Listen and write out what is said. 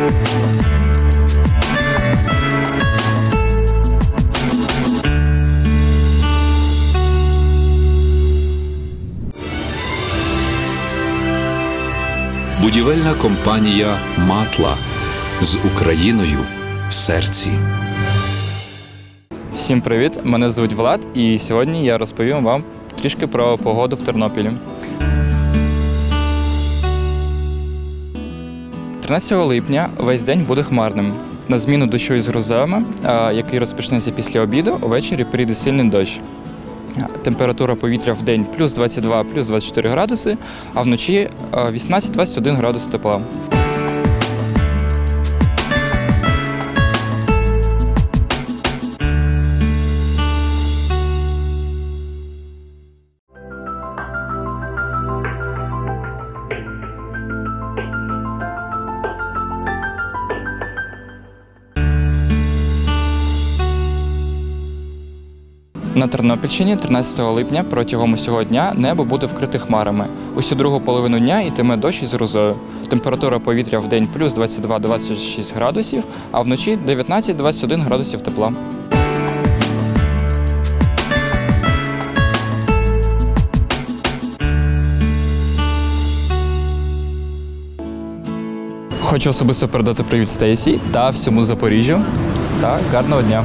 Будівельна компанія Матла з Україною в серці. Всім привіт! Мене звуть Влад, і сьогодні я розповім вам трішки про погоду в Тернопілі. 13 липня весь день буде хмарним. На зміну дощу із грозами, який розпочнеться після обіду, увечері прийде сильний дощ. Температура повітря в день плюс 22, плюс 24 градуси, а вночі 18-21 градус тепла. На Тернопільщині 13 липня протягом усього дня небо буде вкрите хмарами. Усю другу половину дня йтиме дощ із грозою. Температура повітря в день плюс 22-26 градусів, а вночі 19-21 градусів тепла. Хочу особисто передати привіт Стейсі та всьому Запоріжжю. Та гарного дня!